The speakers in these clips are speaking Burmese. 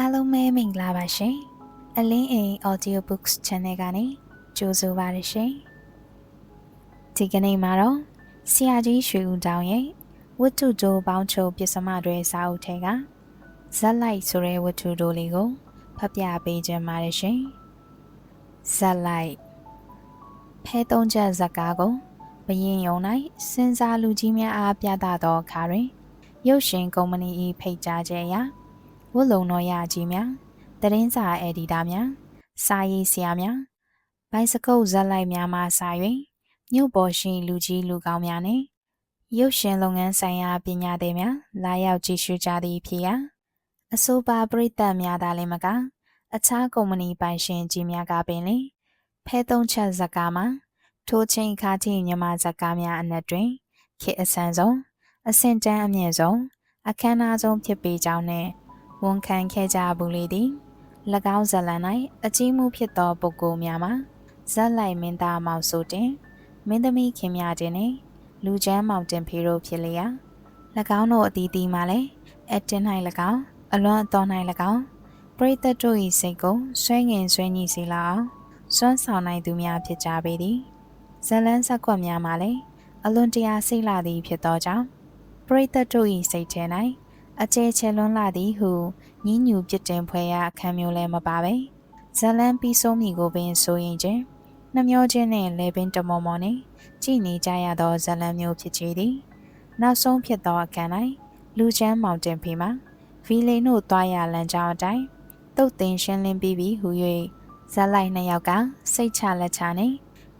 အားလုံးပဲမင်္ဂလာပါရှင်အလင်းအိမ် audio books channel ကနေကြိုဆိုပါရရှင်ဒီကနေ့မှာတော့ဆရာကြီးရွှေဦးတောင်ရဲ့ဝတ္ထုတိုးပေါင်းချုပ်ပစ္စမတွေစာအုပ်ထဲကဇက်လိုက်ဆိုတဲ့ဝတ္ထုတိုးလေးကိုဖတ်ပြပေးခြင်းပါတယ်ရှင်ဇက်လိုက်ဖဲသုံးချက်ဇက်ကားကိုဘရင်ယုံ၌စဉ်းစားလူကြီးများအားပြသသောအခါတွင်ရုပ်ရှင်ကုမ္ပဏီ၏ဖိတ်ကြားချက်အရ ဝတ်လုံတော်ရကြီးများတရင်စာအက်ဒီတာများစာရေးဆရာများဘိုင်စကုတ်ဇက်လိုက်များမှစာ၍မြို့ပေါ်ရှိလူကြီးလူကောင်းများနှင့်ရုပ်ရှင်လုပ်ငန်းဆိုင်ရာပညာသည်များလာရောက်ကြည့်ရှုကြသည့်ဖြစ်ရာအဆိုပါပရိသတ်များသာလည်းမက အခြားကုမ္ပဏီပိုင်ရှင်ကြီးများကပင်လေဖဲသုံးချက်ဇက်ကားမှာထိုးချင်းခါချင်းမြန်မာဇက်ကားများအနက်တွင်ခေတ်အဆန်းဆုံးအဆင့်တန်းအမြင့်ဆုံးအခမ်းအနားဆုံးဖြစ်ပေကြောင်းနှင့် ဝန်ခံခဲ့ကြဘူးလေသည်၎င်းဇလန်၌အကြီးမှုဖြစ်သောပုဂ္ဂိုလ်များမှာဇက်လိုက်မင်းသားမောင်ဆိုတင်မင်းသမီးခင်မြတင်နှင့်လူချမ်းမောင်တင်ဖေတို့ဖြစ်လျာ၎င်းတို့အသီးသီးမှလည်းအတင်၌၎င်းအလွန်အတော်၌၎င်းပရိသတ်တို့၏စိတ်ကိုဆွဲငင်ဆွဲညှိစေလောက်အောင်စွမ်းဆောင်နိုင်သူများဖြစ်ကြပေသည်ဇလန်းဆက်ကွက်များမှလည်းအလွန်တရာစိတ်လာသည်ဖြစ်သောကြောင့်ပရိသတ်တို့၏စိတ်ထဲ၌ အကျဲချဲလွန်းလာသည်ဟုညင်းညူပြစ်တင်ဖွယ်ရာအခမ်းမျိုးလည်းမပါပဲဇလန်းပြီးဆုံးမိကိုပင်ဆိုရင်ချင်းနှမျောချင်းနဲ့လဲပင်တမော်မော်နဲ့ကြည်နေကြရသောဇလန်းမျိုးဖြစ်ချေသည်နောက်ဆုံးဖြစ်သောအခမ်း၌လူချမ်းမောင်တင်ဖေမှာဗီလိန်တို့သွားရလမ်းကြောင်းအတိုင်းတုတ်တင်ရှင်းလင်းပြီးပြီဟု၍ဇက်လိုက်နှစ်ယောက်ကစိတ်ချလက်ချနဲ့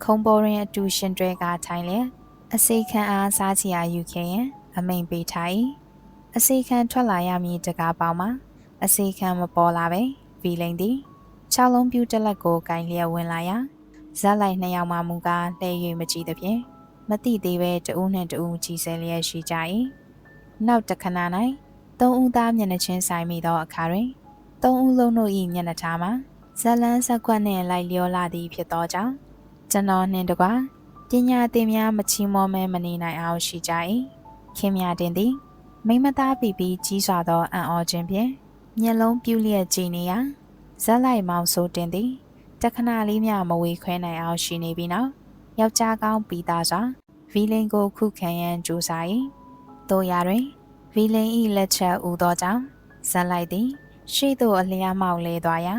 ခုံပေါ်ရင်အတူရှင်တွဲကထိုင်လျက်အစိခံအားစားချရာယူခဲ့ရင်အမိန်ပေးထား၏ အစိခံထွက်လာရမည်တကားပေါင်းမှာအစိခံမပေါ်လာပဲဗီလိန်သည်၆လုံးပြူတက်လက်ကိုကင်လျက်ဝင်လာရာဇက်လိုက်နှစ်ယောက်မှမူကားလှည့်၍မကြည့်သဖြင့်မတိသေးပဲတဦးနှင့်တဦးကြည်စဲလျက်ရှိကြ၏နောက်တခဏ၌သုံးဦးသားမျက်နှာချင်းဆိုင်မိသောအခါတွင်သုံးဦးလုံးတို့၏မျက်နှာထားမှာဇလန်းဆက်ကွက်နှင့်လိုက်လျောလာသည်ဖြစ်သောကြောင့်ကျွန်တော်နှင့်တကွာပညာသင်များမချီးမောမဲမနေနိုင်အောင်ရှိကြ၏ခင်များတင်သည် မိမသားပီပီကြီးစွာသောအံ့ဩခြင်းဖြင့်မျက်လုံးပြူးလျက်ကြည်နေရာဇက်လိုက်မောင်ဆိုတင်သည်တခဏလေးမျှမဝေခွဲနိုင်အောင်ရှိနေပြီနော်ယောက်ျားကောင်းပီသားစွာဗီလင်ကိုခုခံရန်ကြိုးစား၏တို့ရတွင်ဗီလင်၏လက်ချက်ဦးသောကြောင့်ဇက်လိုက်သည်ရှေ့သို့အလျားမောက်လဲသွားရာ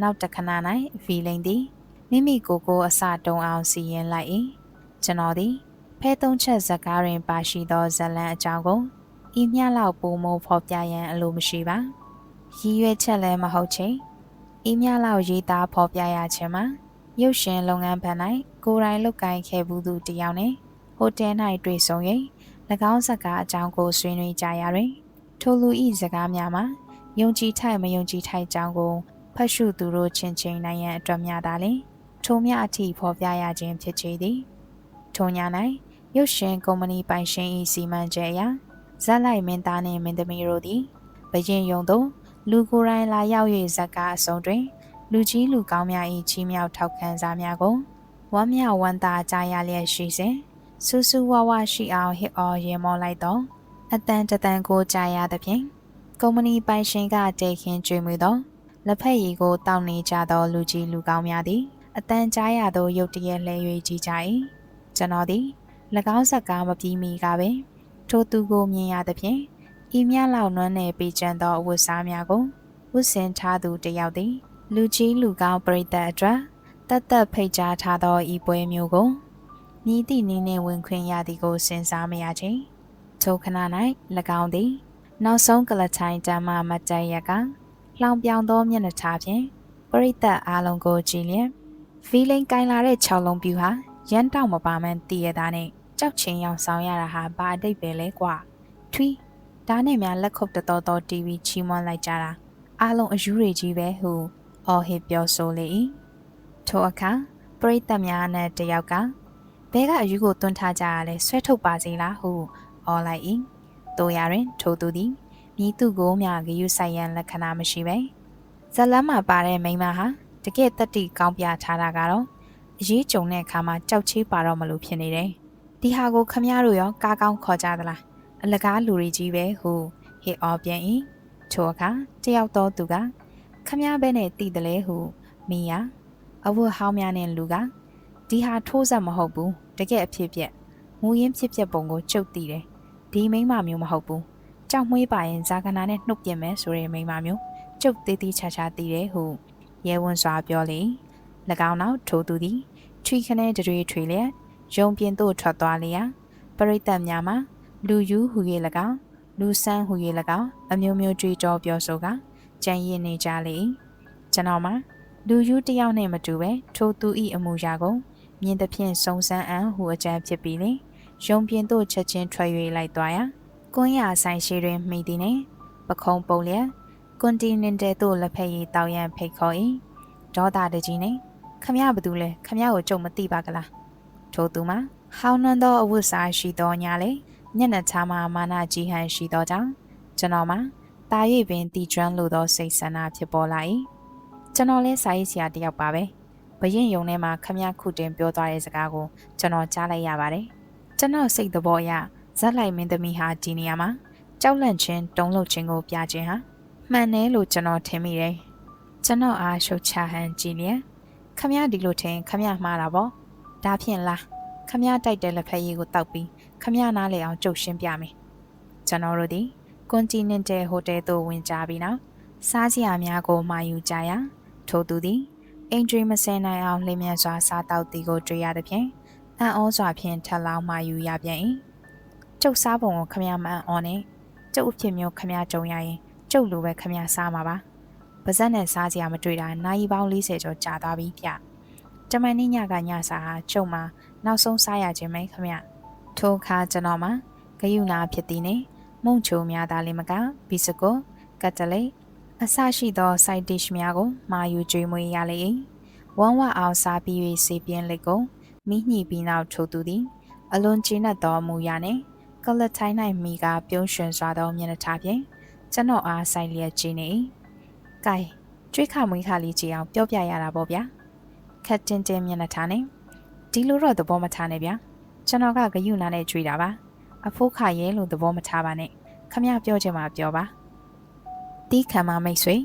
နောက်တခဏ၌ဗီလင်သည်မိမိကိုယ်ကိုအစတုံအောင်စီရင်လိုက်၏ကျွန်တော်သည်ဖဲသုံးချက်ဇက်ကားတွင်ပါရှိသောဇလန်အကြောင်းကို ဤမျှလောက်ပုံမဖော်ပြရန်အလိုမရှိပါရည်ရွယ်ချက်လည်းမဟုတ်ချေဤမျှလောက်ရေးသားဖော်ပြရခြင်းမှာရုပ်ရှင်လုပ်ငန်းဘဏ်၌ကိုယ်တိုင်လုပ်ကိုင်ခဲ့ဘူးသူတယောက်နှင့်ဟိုတယ်၌တွေ့ဆုံ၍၎င်းဇက်ကားအကြောင်းကိုဆွေးနွေးကြရာတွင်ထိုလူဤဇကားများမှာယုံကြည်ထိုက်မယုံကြည်ထိုက်ကြောင်းကိုဖတ်ရှုသူတို့ချင်းချင်းနိုင်ရန်အတွက်များသာလျှင်ထိုမြအထိဖော်ပြရခြင်းဖြစ်ချေသည်ထိုည၌ရုပ်ရှင်ကုမ္ပဏီပိုင်ရှင်၏စီမံချက်အရ ဇက်လိုက်မင်းသားနှင့်မင်းသမီးတို့သည်ဘရင်ယုံသို့လူကိုယ်တိုင်လာရောက်၍ဇက်ကားအစုံတွင် လူကြီးလူကောင်းများ၏ချီးမြှောက်ထောက်ခံစားများကိုဝမ်းမြောက်ဝမ်းသာကြားရလျက်ရှိစဉ်ဆူဆူဝါဝါရှိအောင်ဟစ်အော်ရေမောလိုက်သောအတန်တတန်ကိုကြားရသဖြင့်ကုမ္ပဏီပိုင်ရှင်ကတေခင်ကျွေးမှုသောလက်ဖက်ရည်ကိုတောင်းနေကြသောလူကြီးလူကောင်းများသည်အတန်ကြားရသောရုတ်တရက်လဲ၍ကြည်ကြ၏ကျွန်တော်သည်၎င်းဇက်ကားမပြီးမီကပင် ထိုသူကိုမြင်ရသဖြင့်ဤမြလောက်နွမ်းနယ်ပေးချမ်းသောအဝတ်စားများကိုဝတ်ဆင်ထားသူတယောက်သည်လူကြီးလူကောင်းပရိသတ်အတွက်တတ်သက်ဖိတ်ကြားထားသောဤပွဲမျိုးကိုမြည်သည့်နည်းနှင့်ဝင်ခွင့်ရသည်ကိုစဉ်းစားမရချင်းထိုခဏ၌၎င်းသည် နောက်ဆုံးကလထိုင်တမ်းမှမတည့်ရကလောင်ပြောင်သောမျက်နှာထားဖြင့်ပရိသတ်အားလုံးကိုကြည်လျက်ဖီလိန်ကင်လာတဲ့6လုံးပြူဟာရန်တောက်မပါမှန်းတည်ရတာနဲ့ ကြောက်ချင်းရောင်ဆောင်ရတာဟာဘာအတိတ်ပဲလဲကွာထွီဒါနဲ့များလက်ခုပ်တတော်တော်တီဗီချီးမွမ်းလိုက်ကြတာအားလုံးအယူတွေကြီးပဲဟုအော်ဟစ်ပြောဆိုလေ၏ထိုအခါပရိသတ်များနဲ့တယောက်ကဘဲကအယူကိုတွန်းထားကြရလဲဆွဲထုတ်ပါစေလားဟုအော်လိုက်၏တို့ရတွင်ထိုသူသည်မိသူကိုမြဂယုဆိုင်ရန်လက္ခဏာမရှိပဲဇလန်းမှာပါတဲ့မိန်းမဟာတကယ်တက်တီကောင်းပြထားတာကတော့အရေးကြုံတဲ့အခါမှာကြောက်ချေးပါတော့မလို့ဖြစ်နေတယ် ဒီဟာကိုခမရတို့ရောကားကောင်းခေါ်ကြသလားအလကားလူတွေကြီးပဲဟုဟေအော်ပြန်၏ထိုအခါတယောက်သောသူကခမည်းဘဲနဲ့တည်တယ်လေဟုမိယာအဝတ်ဟောင်းများနဲ့လူကဒီဟာထိုးဆက်မဟုတ်ဘူးတကယ်အဖြစ်ပြက်မူရင်းဖြစ်ပြက်ပုံကိုကျုပ်တည်တယ်ဒီမိန်းမမျိုးမဟုတ်ဘူးကြောက်မွေးပါရင်ဇာကနာနဲ့နှုတ်ပြင်မယ်ဆိုတဲ့မိန်းမမျိုးကျုပ်သေးသေးချာချာတည်တယ်ဟုရဲဝံစွာပြောလေ၎င်းနောက်ထိုသူသည်ထွီခနဲတွေထွေလျက် ရုံပြင်သို့ထွက်သွားလျာပရိသတ်များမှာလူယူဟူ၍၎င်းလူဆန်းဟူ၍၎င်းအမျိုးမျိုးကြွေးကြောပြောဆိုကကြံရည်နေကြလေကျွန်တော်မှာလူယူတယောက်နဲ့မတူပဲထိုသူဤအမူအရာကိုမြင်သဖြင့်စုံစမ်းအံ့ဟူအကြံဖြစ်ပြီးလေရုံပြင်သို့ချက်ချင်းထွက်၍လိုက်သွားရာကွန်းရဆိုင်ရှိတွင်မိသည်နှင့်ပခုံးပုံလျက်ကွန်တီနင်တယ်သို့လက်ဖက်ရည်တောက်ရန်ဖိတ်ခေါ်၏ဒေါသတကြီးနှင့်ခမရဘသူလဲခမရကိုကြုံမသိပါကလား ထို့သူမှာဟောင်းနှံသောအဝတ်စားရှိသောညာလေညနေချာမှာမာနာကြီးဟန်ရှိသောကြောင့်ကျွန်တော်မှာတာ၍ပင်တီကျွမ်းလိုသောစိတ်ဆန္ဒဖြစ်ပေါ်လာ၏ကျွန်တော်လဲစာရေးဆရာတစ်ယောက်ပါပဲဘရင်ယုံထဲမှာခမရခုတင်ပြောသွားတဲ့စကားကိုကျွန်တော်ကြားလိုက်ရပါတယ်ကျွန်တော်စိတ်သဘောအရဇက်လိုက်မင်းသမီးဟာဒီနေရာမှာကြောက်လန့်ခြင်းတုံ့လုံခြင်းကိုပြခြင်းဟာမှန်တယ်လို့ကျွန်တော်ထင်မိတယ်ကျွန်တော်အားရှုတ်ချဟန်ကြည်လျက်ခမရဒီလိုထင်ခမရမှားတာပေါ့ ဒါဖြင့်လားခမရတိုက်တဲ့လက်ဖက်ရည်ကိုတောက်ပြီးခမရနားလေအောင်ကြုတ်ရှင်းပြမယ်ကျွန်တော်တို့ဒီကွန်တီနင်တယ်ဟိုတယ်သို့ဝင်ကြပြီးနောက်စားစရာများကိုမှာယူကြရာထို့သူသည်အင်ဂျရီမစဲနိုင်အောင်လျင်မြန်စွာစားတောက်သည်ကိုတွေ့ရသဖြင့်အံ့ဩစွာဖြင့်ထပ်လောင်းမှာယူရပြန်၏ကျုပ်စားပုံကိုခမရမအံ့ဩနဲ့ကျုပ်အဖြစ်မျိုးခမရကြုံရရင်ကျုပ်လိုပဲခမရစားမှာပါပါဇက်နဲ့စားစရာမတွေ့တာနိုင်ပေါင်း40ကျော်ကြာသွားပြီဗျ တမန်နေ့ညကညစာဟာကျုံမှာနောက်ဆုံးစားရခြင်းပဲခမထိုအခါကျွန်တော်မှာဂယုနာဖြစ်သည်နှင့်မုံချိုများသားလေးမကဘီစကိုကတ်တလိအဆရှိသော side dish များကိုမာယူကျွေးမွေးရလေ၏ဝမ်းဝအောင်စားပြီး၍စေပြင်းလက်ကိုမိညှိပြီးနောက်ထိုးသူသည်အလွန်ကျဉ်တ်သောမူရနှင့်ကလထိုင်း၌မိကပြုံးရွှင်စွာသောမျက်နှာထားဖြင့်ကျွန်တော်အားဆိုင်လျက်ကြည့်နေ၏။ကဲကျွေးခမွေးခလေးကြည့်အောင်ပြောပြရတာပေါ့ဗျာ။ ခက်တင်တင်မျက်နှာထားနေဒီလိုတော့သဘောမထားနဲ့ဗျာ။ကျွန်တော်ကဂယုနာနဲ့ကျွေးတာပါ။အဖိုးခရဲလို့သဘောမထားပါနဲ့။ခမရပြောချင်မှပြောပါ။တီးခံမမိတ်ဆွေ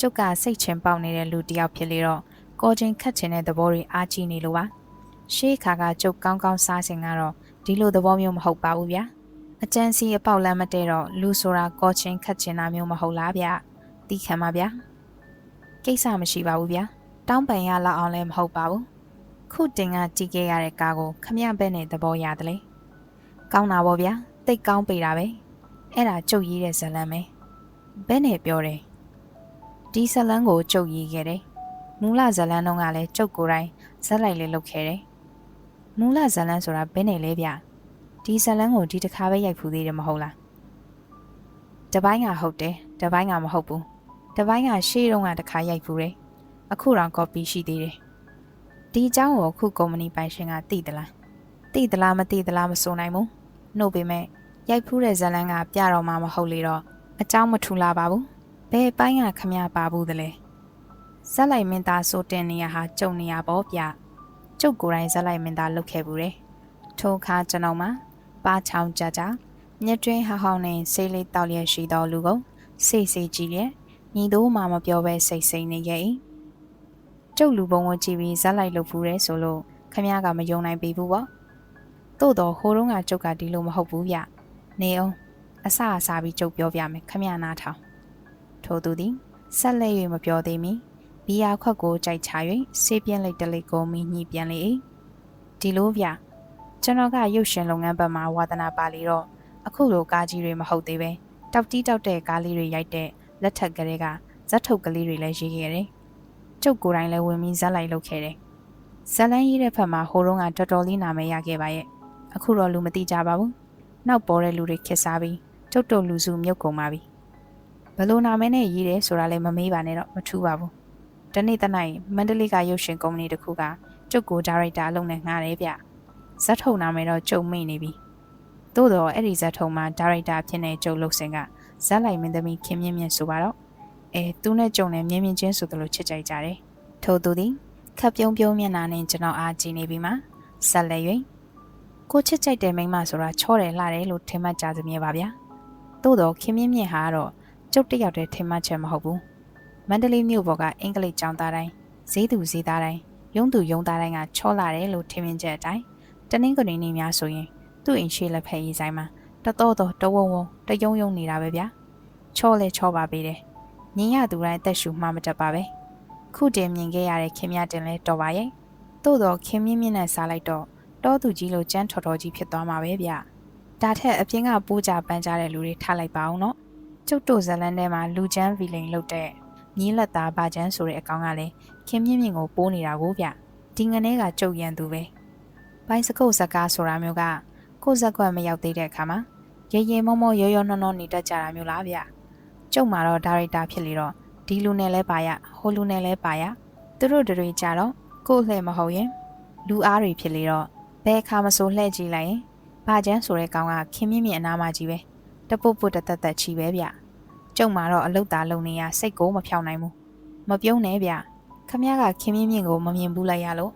ကျုပ်ကစိတ်ချင်းပေါက်နေတဲ့လူတစ်ယောက်ဖြစ်လေတော့ကောချင်းခတ်ချင်တဲ့သဘောတွေအားကြီးနေလို့ပါ။ရှေးခါကကျုပ်ကောင်းကောင်းစားစဉ်ကတော့ဒီလိုသဘောမျိုးမဟုတ်ပါဘူးဗျာ။အကျန်းစီအပေါက်လမ်းမတဲတော့လူဆိုတာကောချင်းခတ်ချင်တာမျိုးမဟုတ်လားဗျတီးခံပါဗျာကိစ္စမရှိပါဘူးဗျာ တောင်းပန်ရလောက်အောင်လည်းမဟုတ်ပါဘူးခုတင်ကကြည့်ခဲ့ရတဲ့ကားကိုခမရဘဲနဲ့သဘောရတယ်လေကောင်းတာပေါ့ဗျာတိတ်ကောင်းပေတာပဲအဲ့ဒါကြုတ်ရေးတဲ့ဇလန်းပဲဘဲနဲ့ပြောတယ်ဒီဇလန်းကိုကြုတ်ရေးခဲ့တယ်မူလဇလန်းတုန်းကလည်းကြုတ်ကိုယ်တိုင်ဇက်လိုက်လေးလုပ်ခဲ့တယ်မူလဇလန်းဆိုတာဘဲနဲ့လဲဗျာဒီဇလန်းကိုဒီတစ်ခါပဲရိုက်ဖူးသေးတယ်မဟုတ်လားတပိုင်းကဟုတ်တယ်တပိုင်းကမဟုတ်ဘူးတပိုင်းကရှေ့တုန်းကတစ်ခါရိုက်ဖူးတယ် အခုတော့ copy ရှိသေးတယ်ဒီအကြောင်းကိုအခုကုမ္ပဏီပိုင်ရှင်ကသိသလားသိသလားမသိသလားမဆိုနိုင်ဘူးနှုတ်ပေမဲ့ရိုက်ဖူးတဲ့ဇလန်းကပြတော့မှမဟုတ်လေတော့အကြောင်းမထူလာပါဘူးဘယ်ပိုင်းကခမရပါဘူးတလဲဇက်လိုက်မင်းသားဆိုတင်နေရဟာကြုံနေရပေါ့ဗျကျုပ်ကိုယ်တိုင်ဇက်လိုက်မင်းသားလုပ်ခဲ့ဘူးတယ်ထိုအခါကျွန်တော်မှပါချောင်းကြကြညတွင်းဟဟောင်းနဲ့ဆေးလေးတောက်လျက်ရှိသောလူကိုစိတ်စိတ်ကြည့်လျက်ညီတို့မှမပြောဘဲစိတ်စိတ်နေရဲ့ ကျုပ်လူပုံကိုကြည့်ပြီးဇက်လိုက်လုပ်ဖူးတယ်ဆိုလို့ခမည်းကမယုံနိုင်ပြီဘူးပေါ့တို့တော့ဟိုတုန်းကကျုပ်ကဒီလိုမဟုတ်ဘူးဗျနေအောင်အဆအစားပြီးကျုပ်ပြောပြမယ်ခမည်းနားထောင်ထို့သူသည်ဆက်လက်၍မပြောသေးမီဘီယာခွက်ကိုကြိုက်ချ၍ဆေးပြင်းလိုက်တလိကိုမိညှိပြန်လေ၏ဒီလိုဗျကျွန်တော်ကရုပ်ရှင်လုပ်ငန်းဘက်မှာဝါသနာပါလေတော့အခုလိုကားကြီးတွေမဟုတ်သေးပဲတောက်တီးတောက်တဲ့ကားလေးတွေရိုက်တဲ့လက်ထက်ကလေးကဇက်ထုတ်ကလေးတွေလည်းရေးခဲ့တယ်။ ကျုပ်ကိုယ်တိုင်လည်းဝင်ပြီးဇက်လိုက်လုပ်ခဲ့တယ်။ဇက်လန်းရေးတဲ့ဖက်မှာဟိုတုန်းကတော်တော်လေးနာမည်ရခဲ့ပါရဲ့။အခုတော့လူမသိကြပါဘူး။နောက်ပေါ်တဲ့လူတွေခစ်စားပြီးကျုပ်တို့လူစုမြုပ်ကုန်ပါပြီ။ဘလို့နာမည်နဲ့ရေးတယ်ဆိုတာလည်းမမေးပါနဲ့တော့မထူးပါဘူး။တနေ့တနိုင်မန္တလေးကရုပ်ရှင်ကုမ္ပဏီတစ်ခုကကျုပ်ကိုဒါရိုက်တာအလုပ်နဲ့ငှားတယ်ဗျ။ဇက်ထုံနာမယ်တော့ကြုံမိနေပြီသို့တော့အဲ့ဒီဇက်ထုံမှာဒါရိုက်တာဖြစ်နေကြုံလို့စင်ကဇက်လိုက်မင်းသမီးခင်မြင့်မြင့်ဆိုပါတော့ အဲသူနဲ့ကြုံနေမြင်းမြင့်ချင်းဆိုသလိုချစ်ကြိုက်ကြတယ်ထို့သူသည်ခပ်ပြုံးပြုံးမျက်နှာနဲ့ကျွန်တော်အားကြည့်နေပြီးမှဆက်လက်၍ကိုချစ်ကြိုက်တဲ့မိန်းမဆိုတာချောတယ်လှတယ်လို့ထင်မှတ်ကြသမြဲပါဗျာသို့တော့ခင်မြင့်မြင့်ဟာတော့ကျုပ်တစ်ယောက်တည်းထင်မှတ်ချက်မဟုတ်ဘူးမန္တလေးမြို့ပေါ်ကအင်္ဂလိပ်ကျောင်းသားတိုင်းဈေးသူဈေးသားတိုင်းရုံးသူရုံးသားတိုင်းကချောလာတယ်လို့ထင်မြင်ချက်အတိုင်းတနင်္ဂနွေနေ့များဆိုရင်သူ့အိမ်ရှိလက်ဖက်ရေးဆိုင်မှာတတော်တော်တဝုံဝုံတယုံယုံနေတာပဲဗျာချောလဲချောပါပေတယ် မြင်ရသူတိုင်းအသက်ရှူမှမတတ်ပါပဲခုတင်မြင်ခဲ့ရတဲ့ခင်မြတင်လဲတော်ပါရဲ့သို့တော့ခင်မြင့်မြင့်နဲ့စားလိုက်တော့တောသူကြီးလိုကြမ်းထော်တော်ကြီးဖြစ်သွားမှာပဲဗျဒါထက်အပြင်ကပိုးကြပန်းကြတဲ့လူတွေထားလိုက်ပါအောင်နော်ကျုပ်တို့ဇလန်းထဲမှာလူချမ်းဗီလိန်လုတ်တဲ့မြင်းလက်သားဘာချမ်းဆိုတဲ့အကောင်ကလည်းခင်မြင့်မြင့်ကိုပိုးနေတာကိုဗျဒီငနေကကြုတ်ရန်သူပဲဘိုင်းစကုတ်ဇကားဆိုတာမျိုးကကိုယ်ဇက်ကွက်မရောက်သေးတဲ့အခါမှာရေရေမောမောရောရောနှောနှောနေတတ်ကြတာမျိုးလားဗျ ကျုပ်မှာတော့ဒါရိုက်တာဖြစ်လေတော့ဒီလူနဲ့လဲပါရဟိုလူနဲ့လဲပါရသူတို့တွေကြတော့ကို့လှဲ့မဟုတ်ရင်လူအားတွေဖြစ်လေတော့ဘယ်အခါမဆိုလှဲ့ကြည့်လိုက်ရင်ဘာချမ်းဆိုတဲ့ကောင်ကခင်မြင့်မြင့်အနားမှာကြီးပဲတပုတ်ပုတ်တသက်သက်ချီပဲဗျကျုံမှာတော့အလုတ်သားလုံနေရစိတ်ကိုမဖြောင်းနိုင်ဘူးမပြုံးနဲ့ဗျခမရကခင်မြင့်မြင့်ကိုမမြင်ဘူးလိုက်ရလို့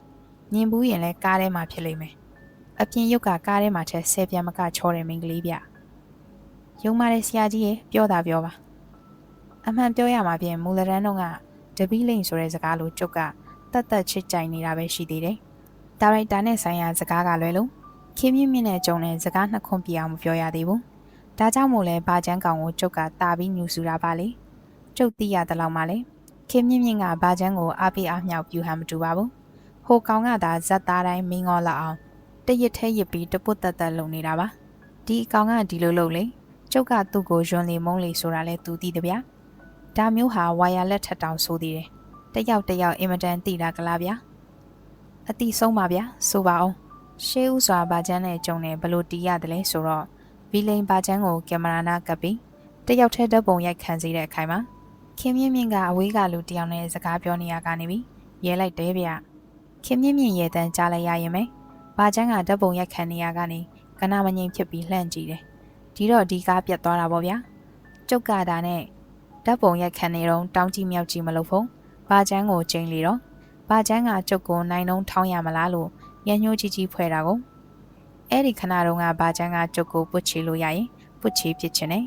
မြင်ဘူးရင်လဲကားထဲမှာဖြစ်လိမ့်မယ်အပြင်ရုပ်ကကားထဲမှာချက်ဆဲပြန်မကချောတယ်မိန်းကလေးဗျယုံမာတဲ့ဆရာကြီးရဲ့ပြောတာပြောပါ အမှန်ပြောရမှာပြင်မူလရန်တော့ကတပီးလိန်ဆိုတဲ့စကားလိုကျုပ်ကတတ်တက်ချစ်ကြိုင်နေတာပဲရှိသေးတယ်ဒါရိုက်တာနဲ့ဆိုင်ရာစကားကလွဲလို့ခင်မြင့်မြင့်နဲ့ကြုံတဲ့စကားနှစ်ခွန်းပြအောင်မပြောရသေးဘူးဒါကြောင့်မို့လဲဘာချမ်းကောင်ကိုကျုပ်ကတာပြီးညူဆူတာပါလေကျုပ်သိရတဲ့လောက်မှလေခင်မြင့်မြင့်ကဘာချမ်းကိုအားပေးအားမြောက်ပြူဟန်မတူပါဘူးဟိုကောင်ကသာဇက်သားတိုင်းမင်းငေါလောက်အောင်တရစ်ထဲရစ်ပြီးတပုတ်တက်တက်လုံနေတာပါဒီအကောင်ကဒီလိုလုပ်လေကျုပ်ကသူ့ကိုယွန်းလီမုံလီဆိုတာလဲသူသိတယ်ဗျာ ဒါမျိုးဟာဝါယာလက်ထက်တောင်ဆိုသေးတယ်တယောက်တယောက်အင်မတန်တိတာကလားဗျာအတိဆုံးပါဗျာဆိုပါအောင်ရှေးဥစွာဘာချမ်းနဲ့ကြုံနေဘလို့တီးရတယ်လဲဆိုတော့ဗီလိန်ဘာချမ်းကိုကင်မရာနာကပ်ပြီးတယောက်ထဲဓာတ်ပုံရိုက်ခံစေတဲ့အခိုင်မှာခင်မြင့်မြင့်ကအဝေးကလူတယောက်နဲ့စကားပြောနေရကနေပြီရဲလိုက်တယ်ဗျခင်မြင့်မြင့်ရဲ့တန်းကြားလိုက်ရရင်မယ်ဘာချမ်းကဓာတ်ပုံရိုက်ခံနေရကနေကနာမငိမ်ဖြစ်ပြီးလှန့်ကြည့်တယ်ဒီတော့ဒီကားပြတ်သွားတာပေါ့ဗျာကျုပ်ကတာနဲ့ ဓာတ်ပုံရိုက်ခံနေတော့တောင်းကြည့်မြောက်ကြည့်မလို့ဖုံးဘာချမ်းကိုချိန်လေတော့ဘာချမ်းကကျုပ်ကိုနိုင်နှုံးထောင်းရမလားလို့ရညှိုးကြီးကြီးဖွဲ့တာကိုအဲ့ဒီခဏတုန်းကဘာချမ်းကကျုပ်ကိုပုတ်ချီလို့ရရင်ပုတ်ချီဖြစ်ချင်တယ်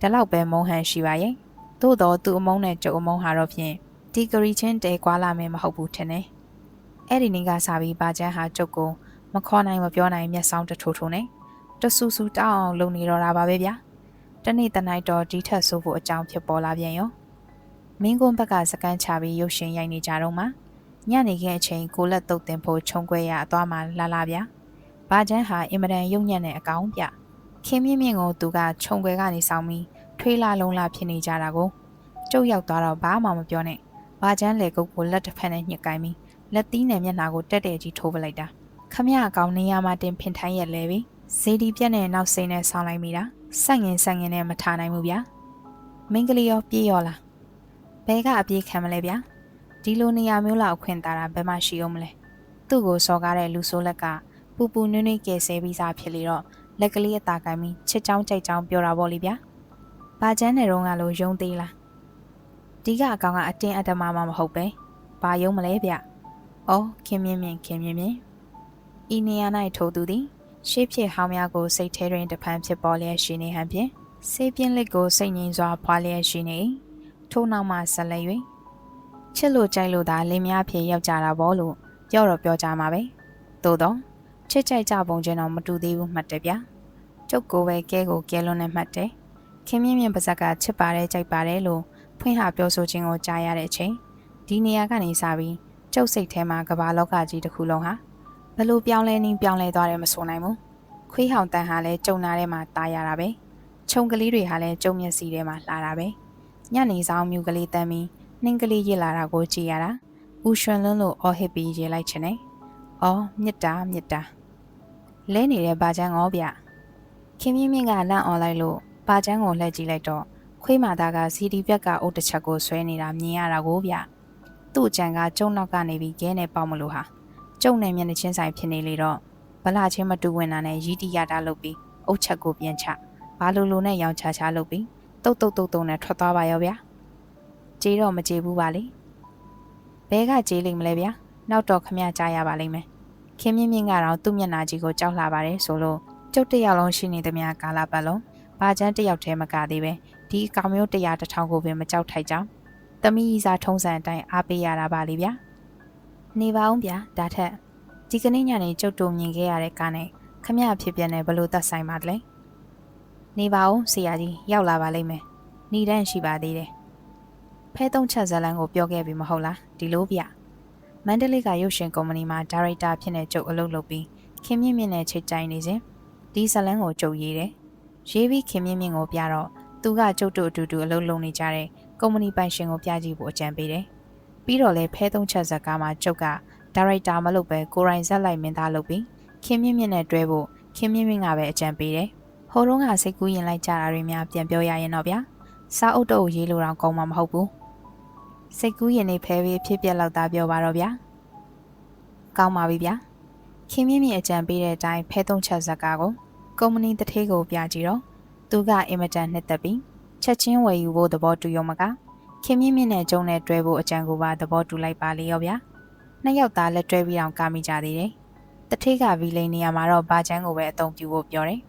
ဒါလောက်ပဲမုံဟန်ရှိပါရဲ့သို့တော့သူ့အမုန်းနဲ့ကျုပ်အမုန်းဟာတော့ဖြင့်ဒီဂရီချင်းတဲကွာလာမယ်မဟုတ်ဘူးထင်တယ်အဲ့ဒီနေ့ကစပြီးဘာချမ်းဟာကျုပ်ကိုမခေါ်နိုင်မပြောနိုင်မျက်စောင်းတထိုးထိုးနေတဆူဆူတောင်းအောင်လုပ်နေတော့တာပါပဲဗျာ တနေ့တနိုင်တော့ဒီထက်ဆိုဖို့အကြောင်းဖြစ်ပေါ်လာပြန်ရောမင်းကွန်းဘက်ကစကန်ချပြီးရုပ်ရှင်ရိုက်နေကြတော့မှညနေခင်းအချိန်ကိုလက်တုတ်တင်ဖို့ခြုံခွဲရအသွားမှလာလာဗျာဘာချမ်းဟာအင်မတန်ယုံညံ့တဲ့အကောင်ဗျခင်မြင့်မြင့်ကိုသူကခြုံခွဲကနေဆောင်ပြီးထွေးလာလုံးလာဖြစ်နေကြတာကိုကျုပ်ရောက်သွားတော့ဘာမှမပြောနဲ့ဘာချမ်းလေကုတ်ကိုလက်တစ်ဖက်နဲ့ညှစ်ကိုင်းပြီးလက်သီးနဲ့မျက်နှာကိုတက်တဲ့ကြီးထိုးပလိုက်တာခမရအကောင်နေရာမှာတင်ဖင်ထိုင်းရက်လဲပြီဇေဒီပြက်နဲ့နောက်စိမ့်နဲ့ဆောင်းလိုက်မိတာ ဆက်ငင်ဆက်ငင်နဲ့မထားနိုင်ဘူးဗျာမင်းကလေးရောပြေးရောလားဘဲကအပြေးခံမလဲဗျာဒီလိုနေရာမျိုးလောက်အခွင့်တာတာဘယ်မှရှိအောင်မလဲသူ့ကိုစော်ကားတဲ့လူဆိုးလက်ကပူပူနွေ့နွေ့ကဲဆဲပြီးသားဖြစ်လေတော့လက်ကလေးအသာကိုင်းပြီးချစ်ချောင်းကြိုက်ချောင်းပြောတာပေါ့လေဗျာဘာချမ်းနယ်တော့ကလို့ယုံသေးလားဒီကအကောင်ကအတင်းအဓမ္မမှမဟုတ်ပဲဘာယုံမလဲဗျအော်ခင်မြင့်မြင့်ခင်မြင့်မြင့်ဤနေရာ၌ထိုးသူသည် ရှေးဖြစ်ဟောင်းများကိုစိတ်ထဲတွင်တဖန်ဖြစ်ပေါ်လျက်ရှိနေဟန်ဖြင့်စေးပြင်းလက်ကိုစိတ်ငြိမ်စွာဖွာလျက်ရှိနေထို့နောက်မှဆက်လက်၍ချစ်လို့ကြိုက်လို့သာလင်းများဖြစ်ရောက်ကြတာပေါ့လို့ပြောတော့ပြောကြမှာပဲသို့တော့ချစ်ကြိုက်ကြပုံချင်းတော့မတူသေးဘူးမှတ်တယ်ဗျာကျုပ်ကိုပဲကဲကိုကဲလွန်းနဲ့မှတ်တယ်ခင်မြင့်မြင့်ပါဇက်ကချစ်ပါတယ်ကြိုက်ပါတယ်လို့ဖွင့်ဟပြောဆိုခြင်းကိုကြားရတဲ့အချိန်ဒီနေရာကနေစပြီးကျုပ်စိတ်ထဲမှာကဘာလောကကြီးတစ်ခုလုံးဟာ ဘလို့ပြောင်းလဲနေပြောင်းလဲသွားတယ်မဆိုနိုင်ဘူးခွေးဟောင်တန်ဟာလည်းကြုံနာထဲမှာตายရတာပဲခြုံကလေးတွေဟာလည်းကြုံမျက်စီထဲမှာလာတာပဲညနေဆောင်မြူကလေးတမ်းပြီးနှင်းကလေးရစ်လာတာကိုကြည့်ရတာဦးရွှင်လွန်းလို့အော်ဟစ်ပြီးရေးလိုက်ချင်တယ်အော်မြစ်တာမြစ်တာလဲနေတဲ့ဘာချမ်းငေါဗျခင်မြင့်မြင့်ကလန့်អော်လိုက်လို့ဘာချမ်းကိုလှည့်ကြည့်လိုက်တော့ခွေးမာသားကစီဒီပြက်ကအိုးတစ်ချက်ကိုဆွဲနေတာမြင်ရတာကိုဗျသူ့ကြံကကျုံနောက်ကနေပြီးခဲနဲ့ပေါက်မလို့ဟာ ကျုံနဲ့မျက်နှာချင်းဆိုင်ဖြစ်နေလေတော့ဗလာချင်းမတူဝင်တာနဲ့ရီတီရတာလုပ်ပြီးအုတ်ချက်ကိုပြန်ချဘာလိုလိုနဲ့ရောင်ချချလုပ်ပြီးတုတ်တုတ်တုတ်တုတ်နဲ့ထွက်သွားပါရောဗျာကြေးတော့မကြေးဘူးပါလေဘဲကကြေးလိမ့်မလဲဗျာနောက်တော့ခမကြားရပါလိမ့်မယ်ခင်မြင့်မြင့်ကတော့သူ့မျက်နှာကြီးကိုကြောက်လာပါတယ်ဆိုလို့ကျုပ်တယောက်လုံးရှိနေသမျှကာလာပတ်လုံးဘာချမ်းတယောက်တည်းမကသေးပဲခဒီအကောင်မျိုး100တစ်ထောင်ကိုပင်မကြောက်ထိုက်ကြောင်းသမီးကြီးစားထုံးစံအတိုင်းအားပေးရတာပါလေဗျာ နေပါအောင်ဗျာဒါထက်ဒီကနေ့ညနေကျုပ်တို့မြင်ခဲ့ရတဲ့ကားနဲ့ခမရဖြစ်ပြနေဘလို့သက်ဆိုင်ပါတလဲနေပါအောင်ဆရာကြီးရောက်လာပါလိမ့်မယ်หนีတန်းရှိပါသေးတယ်ဖဲသုံးချက်ဇလန်းကိုပြောခဲ့ပြီမဟုတ်လားဒီလိုဗျမန္တလေးကရုပ်ရှင်ကုမ္ပဏီမှာဒါရိုက်တာဖြစ်နေကျုပ်အလုပ်လုပ်ပြီးခင်မြင့်မြင့်နဲ့ချိတ်ကြိုင်နေစဉ်ဒီဇလန်းကိုကျုပ်ရေးတယ်ရေးပြီးခင်မြင့်မြင့်ကိုပြတော့သူကကျုပ်တို့အတူတူအလုပ်လုပ်နေကြတဲ့ကုမ္ပဏီပိုင်ရှင်ကိုပြကြည့်ဖို့အကြံပေးတယ် ပြီးတော့လဲဖဲသုံးချက်ဇကားမှာကျုပ်ကဒါရိုက်တာမလုပ်ပဲကိုရိုင်းဇက်လိုက်မင်းသားလုပ်ပြီးခင်မြင့်မြင့်နဲ့တွဲဖို့ခင်မြင့်မြင့်ကပဲအကြံပေးတယ်ဟိုတုန်းကစိတ်ကူးရင်လိုက်ကြတာတွေများပြန်ပြောရရင်တော့ဗျာစာအုပ်တော့ရေးလို့တော့ကောင်းမှာမဟုတ်ဘူးစိတ်ကူးရင်နေဖဲပြီးဖြစ်ပြက်လောက်သားပြောပါတော့ဗျာကောင်းပါပြီဗျာခင်မြင့်မြင့်အကြံပေးတဲ့အတိုင်းဖဲသုံးချက်ဇက်ကားကိုကုမ္ပဏီတထေးကိုပြကြည့်တော့သူကအင်မတန်နှစ်သက်ပြီးချက်ချင်းဝယ်ယူဖို့သဘောတူရုံမက ခင်မြင့်မြင့်နဲ့ကျုံနဲ့တွဲဖို့အကြံကိုပါသဘောတူလိုက်ပါလေရောဗျာနှစ်ယောက်သားလက်တွဲပြီးအောင်ကာမိကြသေးတယ်တထေးကဗီလိန်နေရာမှာတော့ဘာချမ်းကိုပဲအသုံးပြုဖို့ပြောတယ်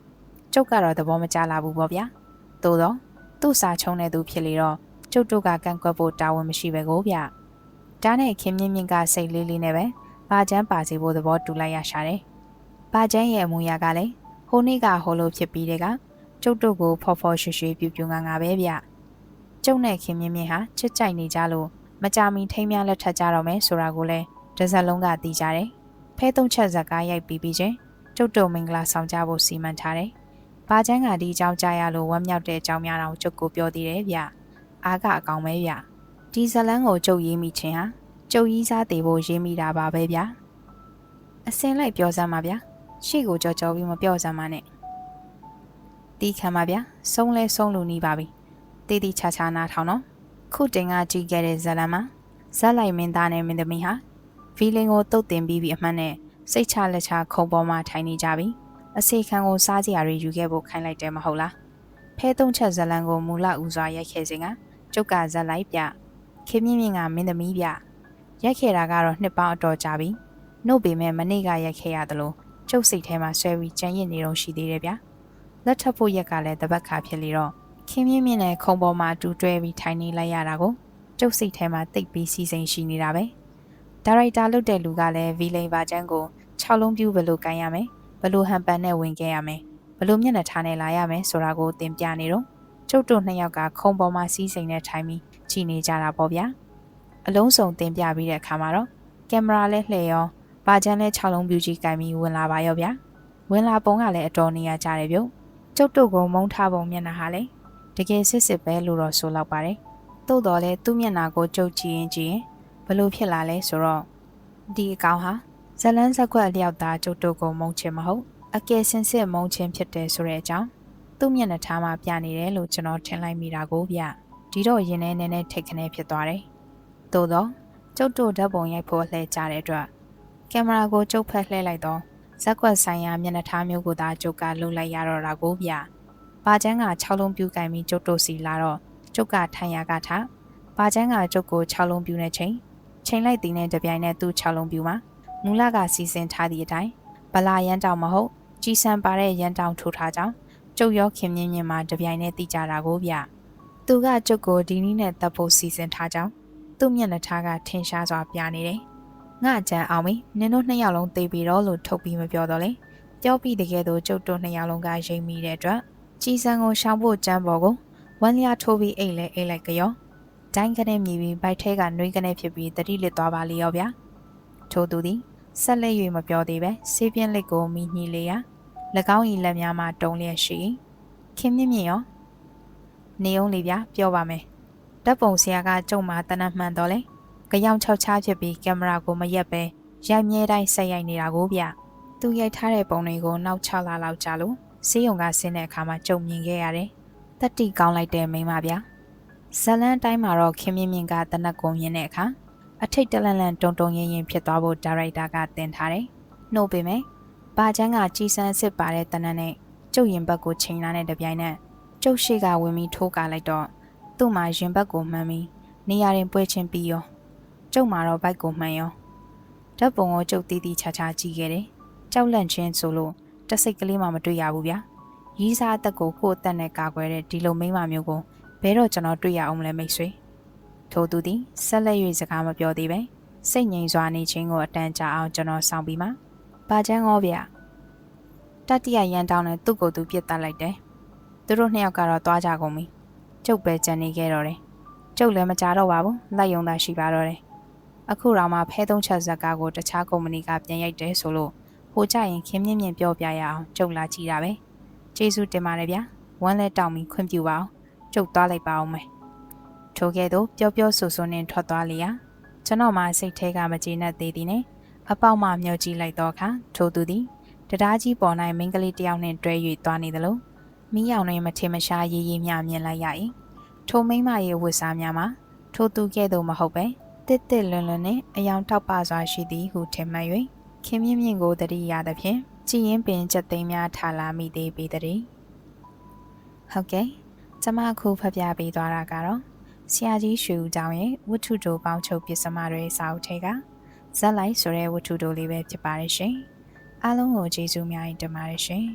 ကျုပ်ကတော့သဘောမကျလာဘူးပေါ့ဗျာသို့တော့သူ့စာချုံတဲ့သူဖြစ်လေတော့ကျုပ်တို့ကကန့်ကွက်ဖို့တာဝန်မရှိပဲကိုဗျဒါနဲ့ခင်မြင့်မြင့်ကစိတ်လေးလေးနဲ့ပဲဘာချမ်းပါစီဖို့သဘောတူလိုက်ရရှာတယ်ဘာချမ်းရဲ့အမူအရာကလည်းဟိုနေ့ကဟိုလိုဖြစ်ပြီးတဲ့ကကျုပ်တို့ကိုဖော်ဖော်ရွှေရွှေပြူပြူငါငါပဲဗျ ကျုပ်နဲ့ခင်မြင့်မြင့်ဟာချစ်ကြိုက်နေကြလို့မကြမီထိမ်းများလက်ထပ်ကြတော့မယ်ဆိုတာကိုလည်းတစ်စက်လုံးကသိကြတယ်ဖဲသုံးချက်ဇက်ကားရိုက်ပြီးပြီးချင်းကျုပ်တို့မင်္ဂလာဆောင်ကြဖို့စီမံထားတယ်ဘာချမ်းကဒီအကြောင်းကြားရလို့ဝမ်းမြောက်တဲ့အကြောင်းများတော့ကျုပ်ကိုပြောသေးတယ်ဗျအားကအကောင်ပဲဗျဒီဇလန်းကိုကျုပ်ရေးမိချင်းဟာကျုပ်ကြီးစားသေးဖို့ရေးမိတာပါပဲဗျအစင်လိုက်ပြောစမ်းပါဗျာရှေ့ကိုကြော်ကြော်ပြီးမပြောစမ်းပါနဲ့တီးခံပါဗျာဆုံးလဲဆုံးလူနီးပါပြီ တေးတီချာချာနားထောင်တော့ခုတင်ကကြည့်ခဲ့တဲ့ဇလန်မှာဇက်လိုက်မင်းသားနဲ့မင်းသမီးဟာဗီလင်ကိုတုတ်တင်ပြီးပြီးအမှန်နဲ့စိတ်ချလက်ချခုံပေါ်မှာထိုင်နေကြပြီအစီခံကိုစားစရာတွေယူခဲ့ဖို့ခိုင်းလိုက်တယ်မဟုတ်လားဖဲသုံးချက်ဇလန်ကိုမူလဦးစွာရိုက်ခဲ့စဉ်ကကျုပ်ကဇက်လိုက်ပြခင်မြင့်မြင့်ကမင်းသမီးပြရိုက်ခဲ့တာကတော့နှစ်ပေါင်းအတော်ကြာပြီနှုတ်ပေမဲ့မနေ့ကရိုက်ခဲ့ရသလိုကျုပ်စိတ်ထဲမှာဆွဲပြီးကြံရစ်နေတော့ရှိသေးတယ်ဗျာလက်ထပ်ဖို့ရက်ကလည်းတပတ်ခါဖြစ်လေတော့ ခင်မြင့်မြင့်နဲ့ခုံပေါ်မှာတူတွဲပြီးထိုင်နေလိုက်ရတာကိုကျုပ်စိတ်ထဲမှာတိတ်ပြီးစီစဉ်ရှိနေတာပဲဒါရိုက်တာလုပ်တဲ့လူကလည်းဗီလိန်ဘာချန်ကို6လုံးပြူဘယ်လိုကန်ရမယ်ဘယ်လိုဟန်ပန်နဲ့ဝင်ခဲ့ရမယ်ဘယ်လိုမျက်နှာထားနဲ့လာရမယ်ဆိုတာကိုသင်ပြနေတော့ကျုပ်တို့နှစ်ယောက်ကခုံပေါ်မှာစီးစိမ်နဲ့ထိုင်ပြီးကြည်နေကြတာပေါ့ဗျာအလုံးစုံသင်ပြပြီးတဲ့အခါမှာတော့ကင်မရာလည်းလှည့်ရောဘာချန်လဲ6လုံးပြူကြီးကင်ပြီးဝင်လာပါရောဗျာဝင်လာပုံကလည်းအတော်နေရကြတယ်ဗျကျုပ်တို့ကမုန်းထားပုံမျက်နှာဟာလေ တကယ်စစ်စစ်ပဲလို့တော့ဆိုလောက်ပါတယ်သို့တော်လဲသူ့မျက်နှာကိုကြုတ်ကြည့်ရင်ကြည့်ရင်ဘလို့ဖြစ်လာလဲဆိုတော့ဒီအကောင်ဟာဇလန်းဇက်ကွက်လျောက်သားကျုပ်တို့ကိုမုန်းချင်မဟုတ်အကယ်စင်စစ်မုန်းချင်းဖြစ်တယ်ဆိုတဲ့အကြောင်းသူ့မျက်နှာထားမှာပြနေတယ်လို့ကျွန်တော်ထင်လိုက်မိတာကိုဗျဒီတော့ရင်ထဲနဲ့နဲ့ထိတ်ခနဲဖြစ်သွားတယ်သို့တော့ကျုပ်တို့ဓာတ်ပုံရိုက်ဖို့လှည့်ကြတဲ့အတွက်ကင်မရာကိုကျုပ်ဖက်လှည့်လိုက်တော့ဇက်ကွက်ဆိုင်ရာမျက်နှာထားမျိုးကိုသာကျုပ်ကလှုပ်လိုက်ရတော့တာကိုဗျ။ ဘာချမ်းက6လုံးပြူကင်ပြီးကျုပ်တို့စီလာတော့ကျုပ်ကထိုင်ရကထား။ဘာချမ်းကကျုပ်ကို6လုံးပြူနေချိန်ချိန်လိုက်တဲ့နဲ့တပြိုင်နဲ့သူ့6လုံးပြူမှာမူလကစီစဉ်ထားသည့်အတိုင်းဗလာရန်တောင်မဟုတ်ကြီးစံပါတဲ့ရန်တောင်ထိုးထားကြောင်းကျုပ်ရောခင်မြင်းမြင်းမှာတပြိုင်နဲ့သိကြတာကိုဗျ။သူကကျုပ်ကိုဒီနည်းနဲ့တပ်ဖို့စီစဉ်ထားကြောင်းသူ့မျက်နှာထားကထင်ရှားစွာပြနေတယ်။ငါကြံအောင်ပြီနင်တို့နှစ်ယောက်လုံးသိပြီးတော့လို့ထုတ်ပြီးမပြောတော့လေပြောပြီးတကယ်တော့ကျုပ်တို့နှစ်ယောက်လုံးကရိမ့်မိတဲ့အတွက် ကြီးစံကိုရှောင်ဖို့ကြမ်းပေါ်ကိုဝမ်းလျာထိုးပြီးအိတ်လဲအိတ်လိုက်ကြောဒိုင်းကနေမြည်ပြီးဘိုက်ထဲကနှွေးကနေဖြစ်ပြီးတတိလစ်သွားပါလေရောဗျာထို့သူသည်ဆက်လက်၍မပြောသေးပဲဆေးပြင်းလက်ကိုမိညှိလေရာ၎င်း၏လက်များမှတုံးလျက်ရှိခင်မြင့်မြင့်ရောနေအောင်လေဗျာပြောပါမယ်ဓာတ်ပုံဆရာကကြုံမှာတနတ်မှန်တော့လေကြောင်ချောက်ချားဖြစ်ပြီးကင်မရာကိုမရက်ပဲရိုက်မြဲတိုင်းဆက်ရိုက်နေတာကိုဗျသူရိုက်ထားတဲ့ပုံတွေကိုနောက်6လလောက်ကြာလို့ ဆေးရုံကဆင်းတဲ့အခါမှာကြုံမြင်ခဲ့ရတယ်တတိကောင်းလိုက်တဲ့မိန်းမဗျဇလန်တိုင်းမှာတော့ခင်မြင့်မြင့်ကတနက်ကုံရင်းတဲ့အခါအထိတ်တလန့်လန့်တုံတုံရင်းရင်းဖြစ်သွားဖို့ဒါရိုက်တာကတင်ထားတယ်နှုတ်ပေမဲ့ဘာချမ်းကကြီးစန်းစစ်ပါတဲ့တနက်နဲ့ကျုပ်ရင်ဘက်ကိုချိန်လာတဲ့တပြိုင်နက်ကျုပ်ရှိကဝင်ပြီးထိုးကလိုက်တော့သူ့မှာရင်ဘက်ကိုမှန်ပြီးနေရာရင်ပွဲချင်းပြီးရောကျုပ်မှာတော့ဘိုက်ကိုမှန်ရောဓာတ်ပုံကိုကျုပ်တီးတီးချာချာကြည့်ခဲ့တယ်ကြောက်လန့်ခြင်းဆိုလို့ တစိတ်ကလေးမှမတွေ့ရဘူးဗျာရီးစားအသက်ကိုကိုယ့်အသက်နဲ့ကာကွယ်တဲ့ဒီလိုမိန်းမမျိုးကိုဘဲတော့ကျွန်တော်တွေ့ရအောင်မလဲမိတ်ဆွေထို့သူသည်ဆက်လက်၍စကားမပြောသေးပဲစိတ်ငြိမ်စွာနေခြင်းကိုအတန်ကြာအောင်ကျွန်တော်ဆောင်ပြီးမှဘာချမ်းငေါဗျတတိယရန်တောင်းနဲ့သူ့ကိုယ်သူပြစ်တက်လိုက်တယ်သူတို့နှစ်ယောက်ကတော့သွားကြကုန်ပြီကျုပ်ပဲကြံနေခဲ့တော့တယ်ကျုပ်လည်းမကြတော့ပါဘူးလိုက်ယုံသာရှိပါတော့တယ်အခုတော့မှဖဲသုံးချက်ဇက်ကားကိုတခြားကုမ္ပဏီကပြန်ရိုက်တယ်ဆိုလို့ ဟိုကြရင်ခင်မြင့်မြင့်ပြောပြရအောင်ကျုပ်လာကြည့်တာပဲကျေးဇူးတင်ပါတယ်ဗျာဝမ်းလဲတောင်းပြီးခွင့်ပြုပါအောင်ကျုပ်သွားလိုက်ပါအောင်မယ်ထိုကဲ့သို့ပျော်ပျော်ဆူဆူနဲ့ထွက်သွားလေရာကျွန်တော်မှစိတ်ထဲကမကျေနပ်သေးသည်နဲ့အပေါက်မှမျောကြည့်လိုက်တော့အခါထိုသူသည်တရားကြီးပေါ်၌မိန်းကလေးတစ်ယောက်နှင့်တွဲ၍သွားနေသလိုမိယောင်တွင်မထင်မရှားရေးရေးမြမြင်လိုက်ရ၏ထိုမိန်းမရဲ့ဝတ်စားများမှာထိုသူကဲ့သို့မဟုတ်ပဲတစ်တစ်လွန်လွန်နဲ့အယောင်ထောက်ပစွာရှိသည်ဟုထင်မှတ်၍ ခင်မြင့်မြင့်ကိုတတိရသဖြင့်ကြည်ရင်ပင်ချက်သိမ်းများထားလာမိသေးပေသည်ဟုတ်ကဲ့ကျမအခုဖတ်ပြပေးသွားတာကတော့ဆရာကြီးရွှေဦးကျောင်းရဲ့ဝတ္ထုတိုပေါင်းချုပ်ပစ္စမတွေစာအုပ်ထဲကဇက်လိုက်ဆိုတဲ့ဝတ္ထုတိုလေးပဲဖြစ်ပါတယ်ရှင်အားလုံးကိုကျေးဇူးများတင်ပါတယ်ရှင်